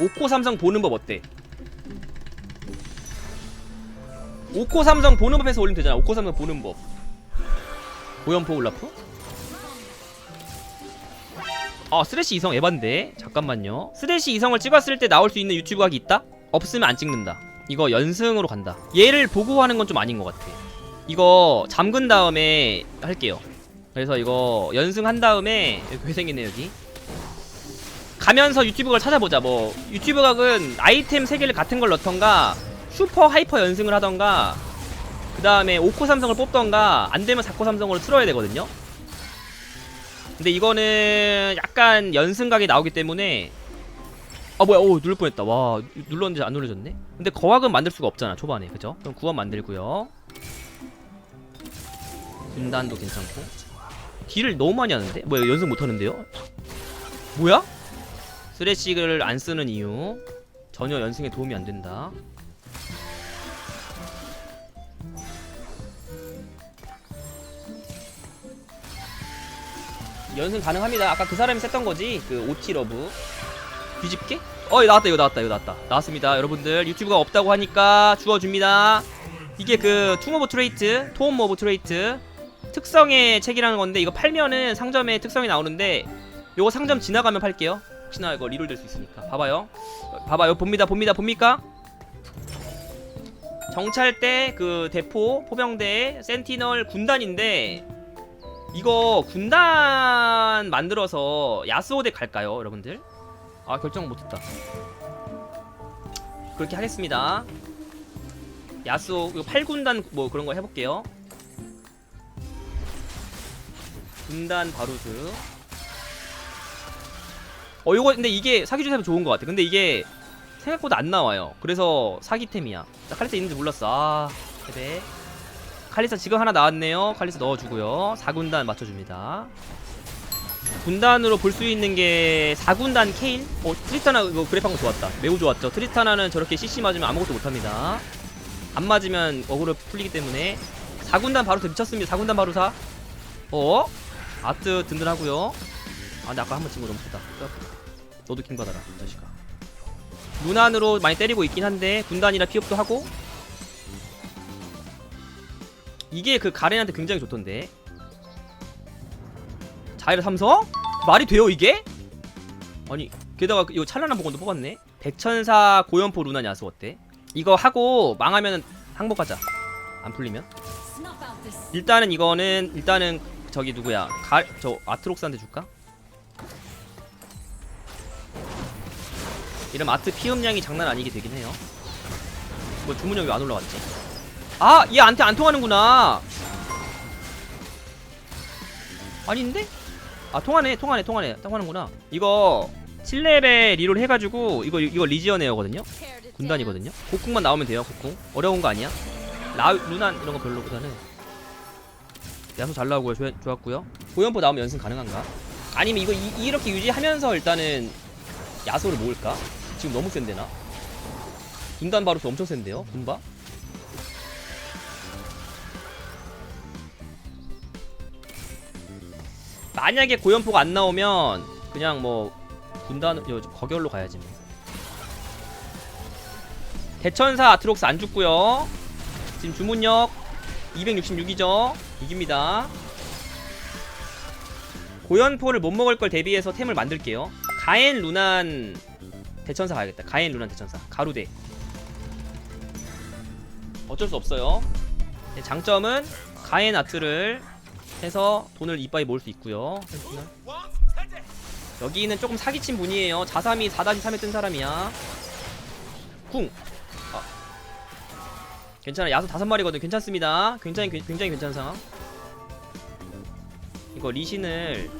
오코 삼성 보는 법 어때? 오코 삼성 보는 법에서 올리면 되잖아. 오코 삼성 보는 법. 고연포 올라프? 아 쓰레쉬 이성 에반데 잠깐만요 쓰레쉬 이성을 찍었을 때 나올 수 있는 유튜브 각이 있다? 없으면 안 찍는다 이거 연승으로 간다 얘를 보고 하는 건 좀 아닌 것 같아 이거 잠근 다음에 할게요 그래서 이거 연승한 다음에 여기 회생이네 여기 가면서 유튜브 각을 찾아보자 뭐 유튜브 각은 아이템 3개를 같은 걸 넣던가 슈퍼 하이퍼 연승을 하던가 그 다음에 5코 삼성을 뽑던가 안되면 4코 삼성으로 틀어야 되거든요 근데 이거는 약간 연승각이 나오기 때문에 아 뭐야 오 누를 뻔했다 와 눌렀는데 안 눌러졌네 근데 거학은 만들 수가 없잖아 초반에 그죠? 그럼 구원 만들고요 분단도 괜찮고 딜을 너무 많이 하는데? 뭐야 연승 못하는데요? 뭐야? 쓰레쉬를 안 쓰는 이유 전혀 연승에 도움이 안 된다 연승 가능합니다. 아까 그 사람이 셌던 거지. 그 오티 러브. 뒤집게? 어, 이거 나왔다. 이거 나왔다. 이거 나왔다. 나왔습니다. 여러분들 유튜브가 없다고 하니까 주워줍니다. 이게 그툼 오브 트레이트, 톰 오브 트레이트 특성의 책이라는 건데 이거 팔면은 상점에 특성이 나오는데 요거 상점 지나가면 팔게요. 혹시나 이거 리롤 될 수 있으니까. 봐봐요. 봐봐요. 봅니다. 봅니다. 봅니까? 정찰대 그 대포 포병대 센티널 군단인데 이거 군단 만들어서 야스오대 갈까요, 여러분들? 아 결정 못했다. 그렇게 하겠습니다. 야스오 이거 8군단 뭐 그런 거 해볼게요. 군단 바루드. 어 이거 근데 이게 사기주사면 좋은 것 같아. 근데 이게 생각보다 안 나와요. 그래서 사기템이야. 나 칼리스 있는지 몰랐어. 아, 세배. 칼리사 지금 하나 나왔네요. 칼리사 넣어주고요. 4군단 맞춰줍니다. 군단으로 볼 수 있는 게 4군단 케일? 어, 트리스타나 이거 그래프한 거 좋았다. 매우 좋았죠. 트리스타나는 저렇게 CC 맞으면 아무것도 못합니다. 안 맞으면 어그로 풀리기 때문에 4군단 바루사 미쳤습니다. 4군단 바루사. 어? 아트 든든하고요. 아, 근데 아까 한 번 친거 너무 크다. 너도 킹 받아라, 이 자식아. 문안으로 많이 때리고 있긴 한데 군단이라 피업도 하고 이게 그 가렌한테 굉장히 좋던데 자이르 삼성? 말이 돼요 이게? 아니 게다가 이거 찬란한 복원도 뽑았네 백천사 고연포 루나 야수 어때? 이거 하고 망하면 항복하자 안 풀리면 일단은 이거는 일단은 저기 누구야 가, 저 아트록스한테 줄까? 이런 아트 피음량이 장난 아니게 되긴 해요. 뭐 주문력이 왜안 올라갔지? 아! 얘 한테 안 통하는구나. 아닌데? 아 통하네 통하네 통하네. 통하는구나. 이거 7렙에 리롤 해가지고 이거 이거 리지언 에어거든요? 군단이거든요? 곡궁만 나오면 돼요 곡궁. 어려운 거 아니야? 라 루난 이런 거 별로보다는. 야수 잘 나오고요 좋, 좋았고요. 고연포 나오면 연승 가능한가? 아니면 이거 이, 이렇게 유지하면서 일단은 야소를 모을까? 지금 너무 센데 나 군단 바루스 엄청 센데요 군바? 만약에 고연포가 안 나오면 그냥 뭐요 거결로 가야지 뭐. 대천사 아트록스 안 죽고요. 지금 주문력 266이죠. 이깁니다. 고연포를 못 먹을 걸 대비해서 템을 만들게요. 가엔 루난 대천사 가야겠다. 가엔 루난 대천사. 가루대. 어쩔 수 없어요. 네, 장점은 가엔 아트를 해서 돈을 이빠이 모을 수 있고요. 여기는 조금 사기친 분이에요. 자삼이 4-3에 뜬 사람이야. 궁. 아. 괜찮아. 야수 다섯 마리거든. 괜찮습니다. 굉장히 괜찮은 상황. 이거 리신을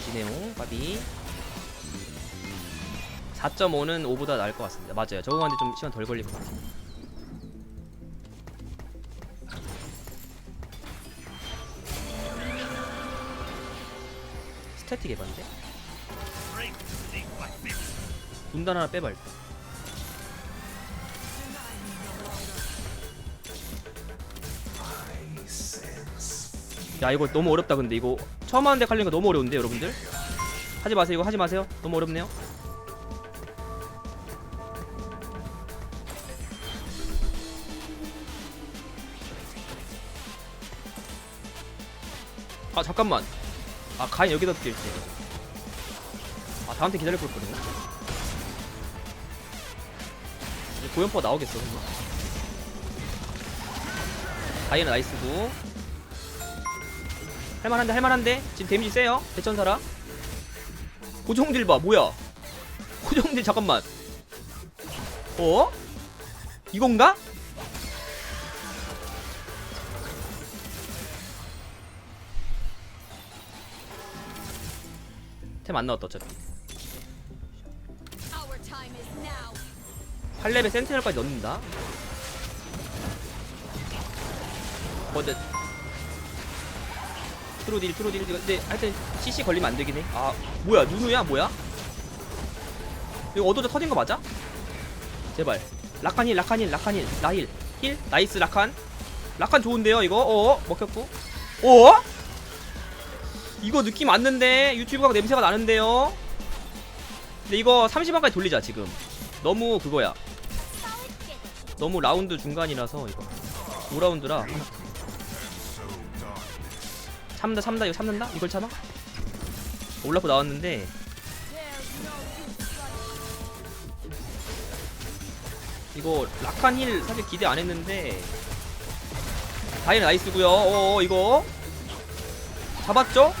깨지네요. 바비. 4.5는 5보다 나을 것 같습니다. 맞아요. 적응하는데 좀 시간 덜 걸릴 것 같아요. 스태틱 해봤는데? 군단 하나 빼봐 일단. 야 이거 너무 어렵다 근데 이거 처음 하는데 칼리니까 너무 어려운데 여러분들? 하지 마세요 이거 하지 마세요. 너무 어렵네요. 아 잠깐만. 아 가인 여기다 뛸지 아 다음 테 기다릴 걸 거든요 이제 고연포가 나오겠어 가인은 나이스고 할만한데 할만한데? 지금 데미지 세요? 대천사라? 고정딜 봐 뭐야? 고정딜 잠깐만. 어? 이건가? 템 안 나왔다 어차피. Our time is now. 8렙에 센티널까지 넣는다. 어 근데 트로딜 트로딜. 근데 하여튼 CC 걸리면 안 되긴 해아 뭐야? 누누야? 뭐야? 이거 어도저 터진 거 맞아? 제발. 라칸 힐 라칸 힐 라칸 힐. 나힐. 힐? 나이스 라칸. 라칸 좋은데요 이거? 어 먹혔고. 어? 이거 느낌 왔는데 유튜브가 냄새가 나는데요? 근데 이거 30원까지 돌리자 지금. 너무 그거야. 너무 라운드 중간이라서 이거. 5라운드라. 하나 참다 참다 이거 참는다? 이걸 참아? 올라프 나왔는데. 이거 라칸 힐 사실 기대 안 했는데. 다이는 나이스고요. 어 이거. 잡았죠?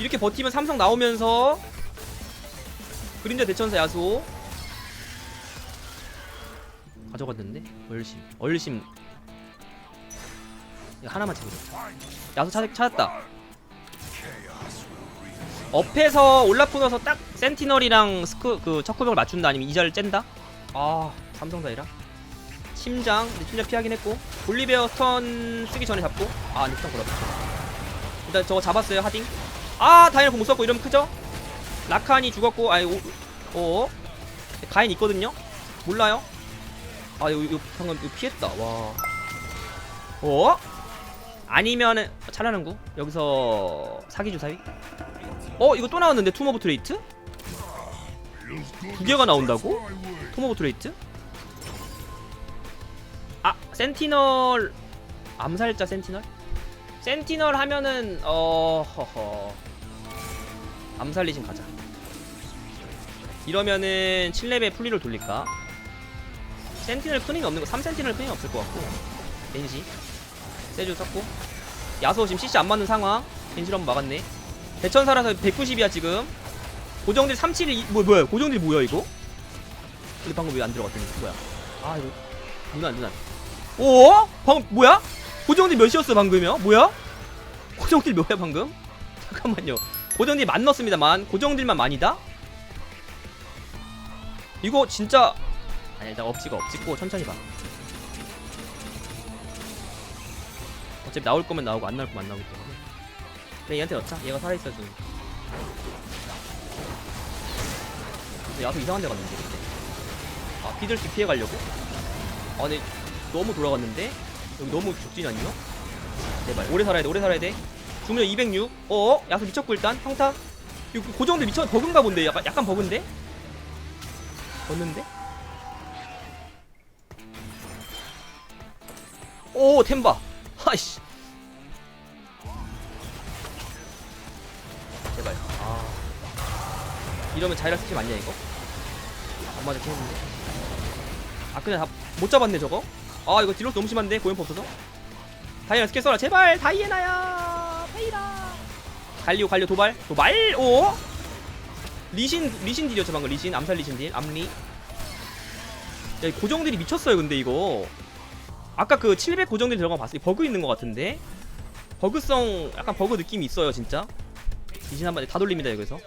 이렇게 버티면 삼성 나오면서 그림자 대천사 야수. 가져갔는데? 얼심 얼심 이거 하나만 챙겨 야수 찾, 찾았다. 업에서 올라프 넣어서 딱 센티널이랑 스크 그 척후벽을 맞춘다? 아니면 이자를 쨘다? 아 삼성다이라? 심장 근데 심장 피하긴 했고. 볼리베어 스턴 쓰기 전에 잡고. 아 근데 스턴 걸었다. 일단 저거 잡았어요 하딩. 아 다이너 공 썼고 이러면 크죠? 라칸이 죽었고 아이 오, 오 가인 있거든요? 몰라요? 아 이거, 방금 이거 피했다. 와. 어? 아니면은 찰나는 구? 여기서 사기 주사위? 어 이거 또 나왔는데 투모브 트레이트? 두 개가 나온다고? 투모브 트레이트? 아 센티널 암살자 센티널? 센티널 하면은 어 허허. 암살 리신 가자. 이러면은 7렙에 풀리를 돌릴까? 센티널 푸닝이 없는 거 3센티널 푸닝이 없을 것 같고. 벤시 세주 썼고. 야소 지금 CC 안 맞는 상황. 한번 막았네. 대천사라서 190이야 지금. 고정딜 37이 뭐 뭐야 고정딜 뭐야 이거? 근데 방금 왜 안 들어갔더니 뭐야? 아 이거. 누나 누나. 오 방금 뭐야? 고정딜 몇이었어 방금요? 뭐야? 고정딜 몇이야 방금? 잠깐만요. 고정딜 만 넣었습니다만. 고정딜만 만이다? 이거 진짜 아니 일단 업지가 업지고 천천히 봐 어차피 나올 거면 나오고 안 나올 거면 안 나오기 때문에. 그래 얘한테 넣자. 얘가 살아있어 지금. 야수 이상한 데 갔는데 아 피들씩 피해가려고? 아 근데 너무 돌아갔는데? 여기 너무 적진이 아니요? 제발. 오래 살아야 돼 오래 살아야 돼. 주문력 206 어어? 야수 미쳤고 일단. 평타. 이거 고정들 미쳐 버그인가 본데? 약간 약간 버그인데? 졌는데? 오 템바. 하이씨 이러면 자이라 스킬 맞냐 이거? 안 맞아 했는데. 아 그냥 다 못 잡았네 저거? 아 이거 딜로스 너무 심한데? 고연포 없어서? 다이나 스킬 써라. 제발! 다이애나야! 다이라! 갈리오 갈리오 도발. 도발! 오! 리신 리신 딜이었죠 방금. 리신 암살 리신 딜. 암리. 야 고정들이 미쳤어요 근데 이거. 아까 그 700 고정딜 들어가 봤을 때 버그 있는 것 같은데? 버그성 약간 버그 느낌이 있어요 진짜. 리신 한번 다 돌립니다 여기서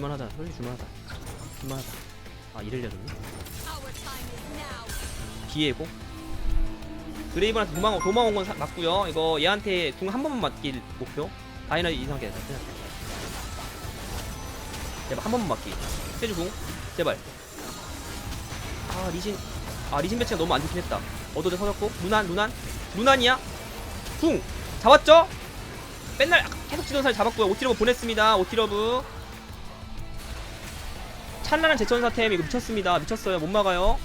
줄만하다. 솔직히 줄만하다. 줄만하다. 아 is now. 기회고. 드레이브한테 도망 도망 온 건 사- 맞고요. 이거 얘한테 궁 한 번만 맞길 목표? 다이너 해서 그냥 제발 한 번만 맞기. 세주 궁. 제발. 아 리신. 아 리신 배치가 너무 안 좋긴 했다. 어도제 터졌고. 누난 누난. 누난이야? 궁. 잡았죠? 맨날 계속 치던 살 잡았고요. 오티러브 보냈습니다. 오티러브 찬란한 제천사템 이거 미쳤습니다. 미쳤어요. 못 막아요.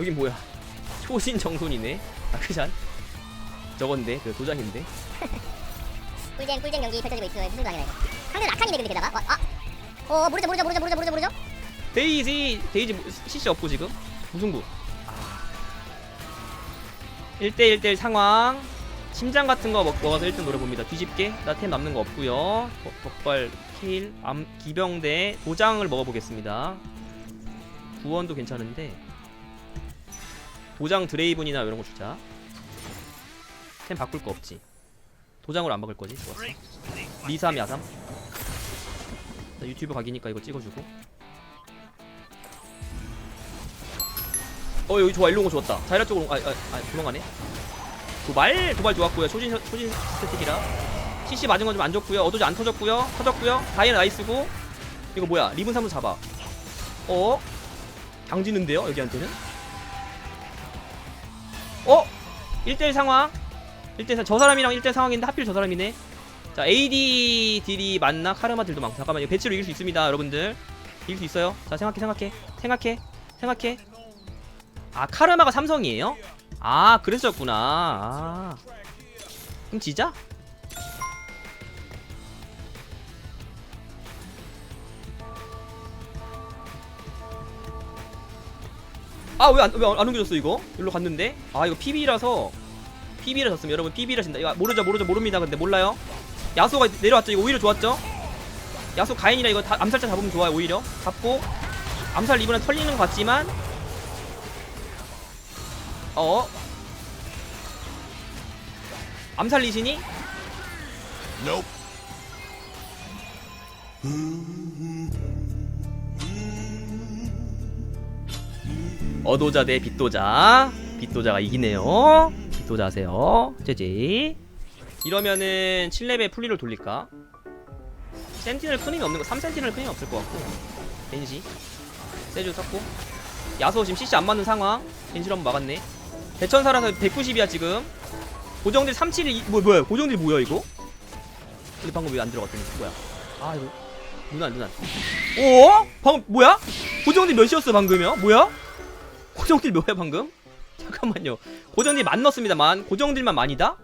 여긴 뭐야? 초신 정손이네. 아크샨 저건데? 그 도장인데? 꿀잼 꿀잼 경기 펼쳐지고 있어요. 무슨 방이네 이거. 상대 라칸이네 근데 게다가. 와, 아. 어 모르죠 모르죠 모르죠 모르죠 모르죠? 모르죠. 데이지 데이지 CC 없고 지금? 무승부. 1대1대1 상황 심장 같은 거 먹, 먹어서 1등 노려봅니다. 뒤집게. 나 템 남는 거 없고요. 덕- 덕발 케일 암 기병대 도장을 먹어보겠습니다. 구원도 괜찮은데. 도장 드레이븐이나 이런 거 주자. 템 바꿀 거 없지. 도장으로 안 박을 거지? 좋았어. 리삼 야삼. 자, 유튜브 각이니까 이거 찍어주고. 어 여기 좋아. 일로 온거 좋았다. 자이라 쪽으로 아, 아, 아 도망가네 도발 도발 좋았고요. 초진 초진 스태틱이라. CC 맞은 건 좀 안 좋고요. 어도지 안 터졌고요. 터졌고요. 다이아 나이스고. 이거 뭐야? 리븐 삼도 잡아. 어? 강지는데요 여기한테는? 어? 1대1 상황. 1대1 저 사람이랑 1대1 상황인데 하필 저 사람이네. 자 AD 딜이 맞나? 카르마 딜도 많고. 잠깐만 요. 배치로 이길 수 있습니다 여러분들. 이길 수 있어요. 자 생각해 생각해. 생각해. 생각해. 아 카르마가 삼성이에요? 아 그랬었구나. 아. 그럼 지자? 아왜안 왜 안 옮겨졌어 이거? 일로 갔는데? 아 이거 PB라서. PB라 졌으면 여러분 PB라 진다. 이거 모르죠 모르죠 모릅니다. 근데 몰라요. 야소가 내려왔죠. 이거 오히려 좋았죠? 야소 가인이라 이거 다 암살자 잡으면 좋아요 오히려. 잡고. 암살 리브는 털리는 것 같지만 어? 암살 리신이 어도자 대 빗도자. 빗도자가 이기네요. 빗도자 하세요. 제제 이러면은 7레벨 풀리를 돌릴까? 센티넬 끊임이 없는 거 3센티넬 끊임이 없을 것 같고. 벤시 세주 썼고. 야소 지금 CC 안 맞는 상황. 벤시 한번 막았네 대천사라서 190이야 지금. 고정딜 37이 뭐 뭐야 고정딜 뭐야 이거? 근데 방금 왜 안 들어갔더니 뭐야? 아 이거 누난 누난 오 방금 뭐야? 고정딜 몇이었어 방금요? 뭐야? 고정딜 뭐야 방금? 잠깐만요. 고정딜 만 넣었습니다만. 고정딜만 만이다